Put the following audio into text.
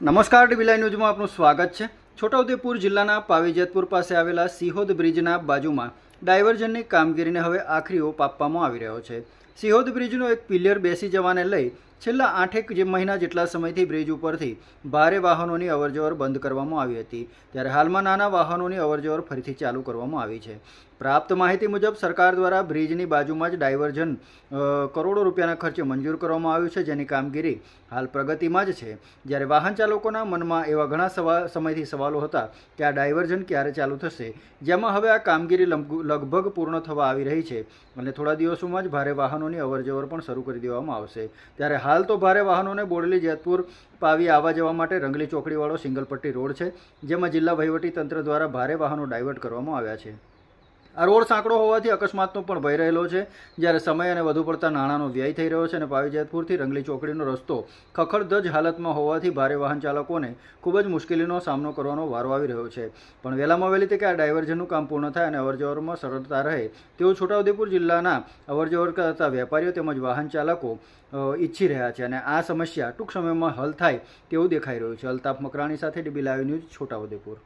નમસ્કાર ડીબીલાઈ ન્યૂઝમાં આપનું સ્વાગત છે. છોટાઉદેપુર જિલ્લાના પાવીજેતપુર પાસે આવેલા સિહોદ બ્રિજના બાજુમાં ડાયવર્ઝનની કામગીરીને હવે આખરી ઓપ આપવામાં આવી રહ્યો છે. સિહોદ બ્રિજનો એક પિલિયર બેસી જવાને લઈ છેલ્લા આઠેક મહિના જેટલા સમયથી બ્રિજ ઉપરથી ભારે વાહનોની અવરજવર બંધ કરવામાં આવી હતી. ત્યારે હાલમાં નાના વાહનોની અવરજવર ફરીથી ચાલુ કરવામાં આવી છે. પ્રાપ્ત માહિતી મુજબ, સરકાર દ્વારા બ્રિજની બાજુમાં જ ડાયવર્ઝન કરોડો રૂપિયાના ખર્ચે મંજૂર કરવામાં આવ્યું છે, જેની કામગીરી હાલ પ્રગતિમાં જ છે. જ્યારે વાહન ચાલકોના મનમાં એવા ઘણા સવા, સમયથી સવાલો હતા કે આ ડાયવર્ઝન ક્યારે ચાલુ થશે, જેમાં હવે આ કામગીરી લગભગ પૂર્ણ થવા આવી રહી છે. અને થોડા દિવસોમાં જ ભારે વાહનોની અવરજવર પણ શરૂ કરી દેવામાં આવશે. ત્યારે હાલ તો ભારે વાહનોને બોડેલી જેતપુર પાવી આવવા જવા માટે રંગલી ચોકડીવાળો સિંગલ પટ્ટી રોડ છે, જેમાં જિલ્લા વહીવટી તંત્ર દ્વારા ભારે વાહનો ડાયવર્ટ કરવામાં આવ્યા છે. આ રોડ સાંકડો હોવાથી અકસ્માતનો પણ ભય રહેલો છે. જ્યારે સમય અને વધુ પડતા નાણાંનો વ્યય થઈ રહ્યો છે અને પાવીજેતપુરથી રંગલી ચોકડીનો રસ્તો ખખડધજ હાલતમાં હોવાથી ભારે વાહન ચાલકોને ખૂબ જ મુશ્કેલીનો સામનો કરવાનો વારો આવી રહ્યો છે. પણ વહેલામાં વહેલી તકે આ ડાયવર્ઝનનું કામ પૂર્ણ થાય અને અવરજવરમાં સરળતા રહે, તેવું છોટાઉદેપુર જિલ્લાના અવરજવર કરતા વેપારીઓ તેમજ વાહન ચાલકો ઈચ્છી રહ્યા છે અને આ સમસ્યા ટૂંક સમયમાં હલ થાય તેવું દેખાઈ રહ્યું છે. અલ્તાફ મકરાણી સાથે ડીબી લાઈવ ન્યૂઝ છોટાઉદેપુર.